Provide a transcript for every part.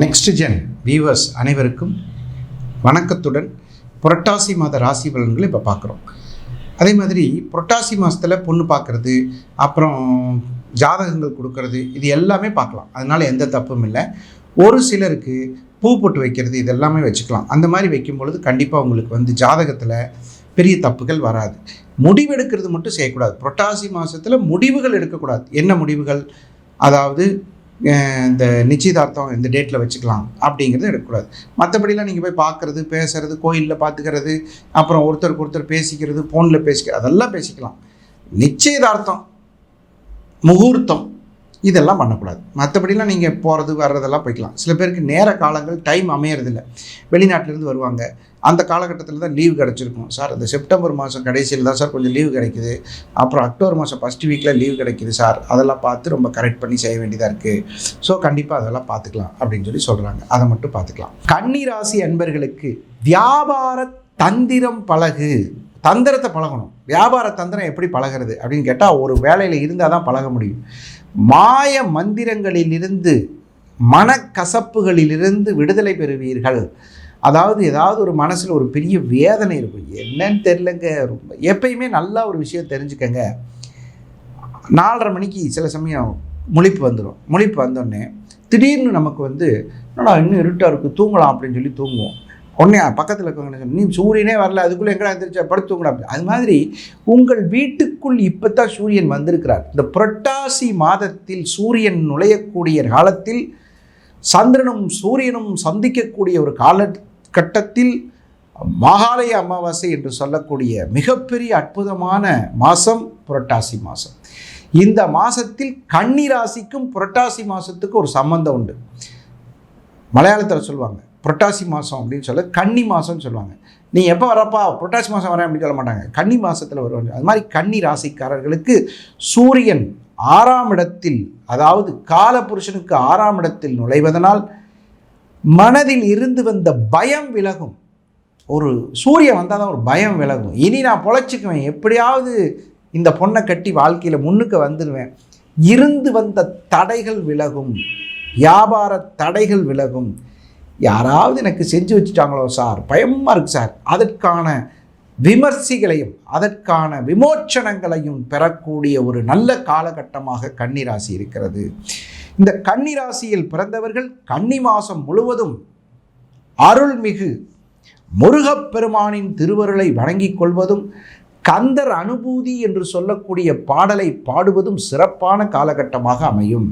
Next gen viewers அனைவருக்கும் வணக்கத்துடன் புரட்டாசி மாத ராசி பலன்களை இப்போ பார்க்குறோம். அதே மாதிரி புரட்டாசி மாதத்தில் பொண்ணு பார்க்குறது அப்புறம் ஜாதகங்கள் கொடுக்கறது இது எல்லாமே பார்க்கலாம். அதனால் எந்த தப்பும் இல்லை. ஒரு சிலருக்கு பூ போட்டு வைக்கிறது இது எல்லாமே வச்சுக்கலாம். அந்த மாதிரி வைக்கும் பொழுது கண்டிப்பாக உங்களுக்கு வந்து ஜாதகத்தில் பெரிய தப்புகள் வராது. முடிவெடுக்கிறது மட்டும் செய்யக்கூடாது. புரட்டாசி மாதத்தில் முடிவுகள் எடுக்கக்கூடாது. என்ன முடிவுகள்? அதாவது இந்த நிச்சயதார்த்தம் இந்த டேட்டில் வச்சுக்கலாம் அப்படிங்கிறது எடுக்கக்கூடாது. மற்றபடிலாம் நீங்கள் போய் பார்க்குறது பேசுறது கோயிலில் பார்த்துக்கிறது அப்புறம் ஒருத்தருக்கு ஒருத்தர் பேசிக்கிறது ஃபோனில் பேசிக்கிறது அதெல்லாம் பேசிக்கலாம். நிச்சயதார்த்தம் முகூர்த்தம். இதெல்லாம் பண்ணக்கூடாது. மற்றபடிலாம் நீங்கள் போகிறது வர்றதெல்லாம் போய்க்கலாம். சில பேருக்கு நேர காலங்கள் டைம் அமையறதில்ல. வெளிநாட்டிலேருந்து வருவாங்க. அந்த காலகட்டத்தில் தான் லீவ் கிடச்சிருக்கும். சார் இந்த செப்டம்பர் மாதம் கடைசியில் தான் சார் கொஞ்சம் லீவு கிடைக்குது. அப்புறம் அக்டோபர் மாதம் ஃபஸ்ட் வீக்கில் லீவ் கிடைக்குது சார். அதெல்லாம் பார்த்து ரொம்ப கரெக்ட் பண்ணி செய்ய வேண்டியதாக இருக்குது ஸோ கண்டிப்பாக அதெல்லாம் பார்த்துக்கலாம் அப்படின்னு சொல்லி சொல்கிறாங்க அதை மட்டும் பார்த்துக்கலாம். கன்னிராசி அன்பர்களுக்கு வியாபார தந்திரம் பழகு. தந்திரத்தை பழகணும். வியாபார தந்திரம் எப்படி பழகிறது அப்படின்னு கேட்டால் ஒரு வேலையில் இருந்தால் தான் பழக முடியும். மாய மந்திரங்களிலிருந்து மனக்கசப்புகளிலிருந்து விடுதலை பெறுவீர்கள். அதாவது ஏதாவது ஒரு மனசில் ஒரு பெரிய வேதனை இருக்கும். என்னன்னு தெரிலங்க ரொம்ப எப்பயுமே நல்லா ஒரு விஷயம் தெரிஞ்சுக்கங்க. நாலரை மணிக்கு சில சமயம் முழிப்பு வந்துடும் முழிப்பு வந்தோடனே திடீர்னு நமக்கு வந்து என்னடா இன்னும் இருட்டாக இருக்குது தூங்கலாம் அப்படின்னு சொல்லி தூங்குவோம். உடனே பக்கத்தில் இருக்கவங்க நீ சூரியனே வரல அதுக்குள்ளே எங்கடா எந்திரிச்சா? படுத்து அது மாதிரி உங்கள் வீட்டுக்குள் இப்போ தான் சூரியன் வந்திருக்கிறார். இந்த புரட்டாசி மாதத்தில் சூரியன் நுழையக்கூடிய காலத்தில் சந்திரனும் சூரியனும் சந்திக்கக்கூடிய ஒரு காலகட்டத்தில் மகாலய அமாவாசை என்று சொல்லக்கூடிய மிகப்பெரிய அற்புதமான மாதம் புரட்டாசி மாதம். இந்த மாதத்தில் கன்னி ராசிக்கும் புரட்டாசி மாதத்துக்கு ஒரு சம்பந்தம் உண்டு. மலையாளத்தில் சொல்லுவாங்க புரட்டாசி மாதம் அப்படின்னு சொல்ல கன்னி மாதம்னு சொல்லுவாங்க. நீ எப்போ வரப்பா புரட்டாசி மாதம் வரேன் அப்படின்னு சொல்ல மாட்டாங்க. கன்னி மாதத்தில் வருவாங்க. அது மாதிரி கன்னி ராசிக்காரர்களுக்கு சூரியன் ஆறாம் இடத்தில் அதாவது காலபுருஷனுக்கு ஆறாம் இடத்தில் நுழைவதனால் மனதில் இருந்து வந்த பயம் விலகும். ஒரு சூரியன் வந்தால் தான் ஒரு பயம் விலகும். இனி நான் பொழைச்சிக்குவேன். எப்படியாவது இந்த பொண்ணை கட்டி வாழ்க்கையில் முன்னுக்கு வந்துடுவேன் இருந்து வந்த தடைகள் விலகும். வியாபார தடைகள் விலகும். யாராவது எனக்கு செஞ்சு வச்சுட்டாங்களோ சார்? பயமாக இருக்கு சார். அதற்கான விமர்சிகளையும் அதற்கான விமோச்சனங்களையும் பெறக்கூடிய ஒரு நல்ல காலகட்டமாக கன்னிராசி இருக்கிறது. இந்த கன்னிராசியில் பிறந்தவர்கள் கன்னி மாதம் முழுவதும் அருள்மிகு முருகப்பெருமானின் திருவருளை வணங்கிக் கொள்வதும் கந்தர் அனுபூதி என்று சொல்லக்கூடிய பாடலை பாடுவதும் சிறப்பான காலகட்டமாக அமையும்.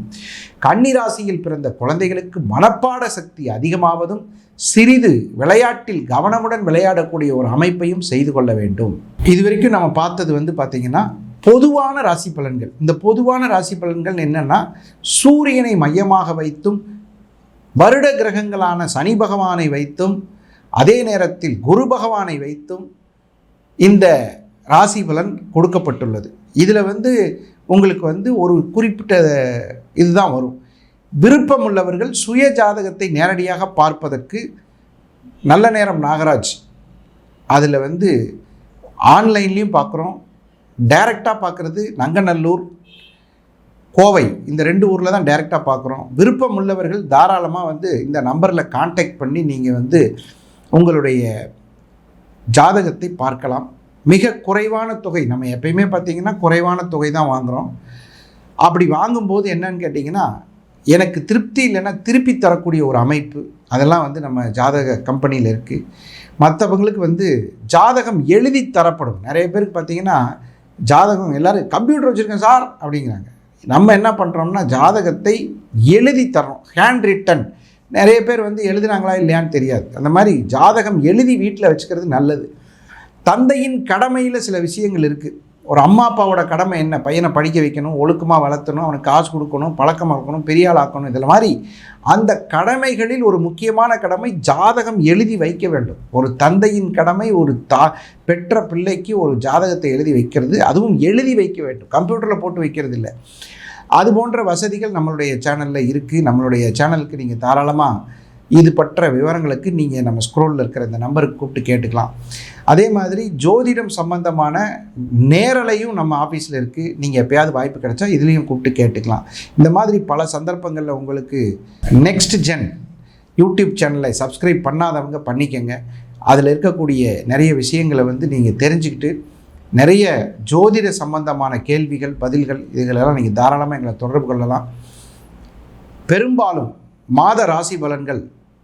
கன்னிராசியில் பிறந்த குழந்தைகளுக்கு மனப்பாட சக்தி அதிகமாவதும் சிறிது விளையாட்டில் கவனமுடன் விளையாடக்கூடிய ஒரு அமைப்பையும் செய்து கொள்ள வேண்டும். இதுவரைக்கும் நம்ம பார்த்தது வந்து பார்த்திங்கன்னா பொதுவான ராசி பலன்கள். இந்த பொதுவான ராசி பலன்கள் என்னென்னா சூரியனை மையமாக வைத்தும் வருட கிரகங்களான சனி பகவானை வைத்தும் அதே நேரத்தில் குரு பகவானை வைத்தும் இந்த ராசி பலன் கொடுக்கப்பட்டுள்ளது. இதில் வந்து உங்களுக்கு வந்து ஒரு குறிப்பிட்ட இதுதான் வரும். விருப்பம் உள்ளவர்கள் சுய ஜாதகத்தை நேரடியாக பார்ப்பதற்கு நல்ல நேரம் நாகராஜ். அதில் வந்து ஆன்லைன்லேயும் பார்க்குறோம் டைரெக்டாக பார்க்குறது நங்கநல்லூர் கோவை. இந்த ரெண்டு ஊரில் தான் டைரெக்டாக பார்க்குறோம் விருப்பம் உள்ளவர்கள் தாராளமாக வந்து இந்த நம்பரில் காண்டாக்ட் பண்ணி நீங்கள் வந்து உங்களுடைய ஜாதகத்தை பார்க்கலாம். மிக குறைவான தொகை. நம்ம எப்பயுமே பார்த்திங்கன்னா குறைவான தொகை தான் வாங்குகிறோம் அப்படி வாங்கும்போது என்னன்னு கேட்டிங்கன்னா எனக்கு திருப்தி இல்லைன்னா திருப்பி தரக்கூடிய ஒரு அமைப்பு அதெல்லாம் வந்து நம்ம ஜாதக கம்பெனியில் இருக்குது மற்றவங்களுக்கு வந்து ஜாதகம் எழுதி தரப்படும். நிறைய பேருக்கு பார்த்தீங்கன்னா ஜாதகம் எல்லோரும் கம்ப்யூட்டர் வச்சுருக்கேன் சார் அப்படிங்கிறாங்க. நம்ம என்ன பண்ணுறோம்னா ஜாதகத்தை எழுதி தரணும் ஹேண்ட் ரிட்டன் நிறைய பேர் வந்து எழுதுனாங்களா இல்லையான்னு தெரியாது. அந்த மாதிரி ஜாதகம் எழுதி வீட்டில் வச்சுக்கிறது நல்லது. தந்தையின் கடமையில் சில விஷயங்கள் இருக்குது ஒரு அம்மா அப்பாவோட கடமை என்ன? பையனை படிக்க வைக்கணும் ஒழுக்கமாக வளர்த்தணும் அவனுக்கு காசு கொடுக்கணும் பழக்கமாக இருக்கணும் பெரிய ஆக்கணும் இதில் மாதிரி அந்த கடமைகளில் ஒரு முக்கியமான கடமை ஜாதகம் எழுதி வைக்க வேண்டும். ஒரு தந்தையின் கடமை ஒரு தா பெற்ற பிள்ளைக்கு ஒரு ஜாதகத்தை எழுதி வைக்கிறது அதுவும் எழுதி வைக்க வேண்டும். கம்ப்யூட்டரில் போட்டு வைக்கிறது இல்லை. அது போன்ற வசதிகள் நம்மளுடைய சேனலில் இருக்குது நம்மளுடைய சேனலுக்கு நீங்கள் தாராளமாக இது பற்ற விவரங்களுக்கு நீங்கள் நம்ம ஸ்க்ரோலில் இருக்கிற இந்த நம்பருக்கு கூப்பிட்டு கேட்டுக்கலாம். அதே மாதிரி ஜோதிடம் சம்பந்தமான நேரலையும் நம்ம ஆஃபீஸில் இருக்குது நீங்கள் எப்பயாவது வாய்ப்பு கிடைச்சா இதுலேயும் கூப்பிட்டு கேட்டுக்கலாம். இந்த மாதிரி பல சந்தர்ப்பங்களில் உங்களுக்கு நெக்ஸ்ட் ஜென் யூடியூப் சேனலை சப்ஸ்கிரைப் பண்ணாதவங்க பண்ணிக்கங்க. அதில் இருக்கக்கூடிய நிறைய விஷயங்களை வந்து நீங்கள் தெரிஞ்சுக்கிட்டு நிறைய ஜோதிட சம்பந்தமான கேள்விகள் பதில்கள் இதுகளெல்லாம் நீங்கள் தாராளமாக எங்களை தொடர்பு கொள்ளலாம். பெரும்பாலும் மாத ராசி பலன்கள்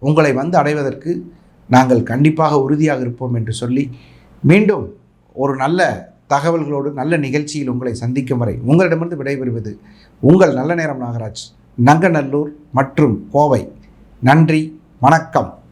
உங்களை வந்து அடைவதற்கு நாங்கள் கண்டிப்பாக உறுதியாக இருப்போம் என்று சொல்லி மீண்டும் ஒரு நல்ல தகவல்களோடு நல்ல நிகழ்ச்சியில் உங்களை சந்திக்கும் வரை உங்களிடமிருந்து விடைபெறுவது உங்கள் நல்ல நேரம் நாகராஜ் நங்கநல்லூர் மற்றும் கோவை. நன்றி வணக்கம்.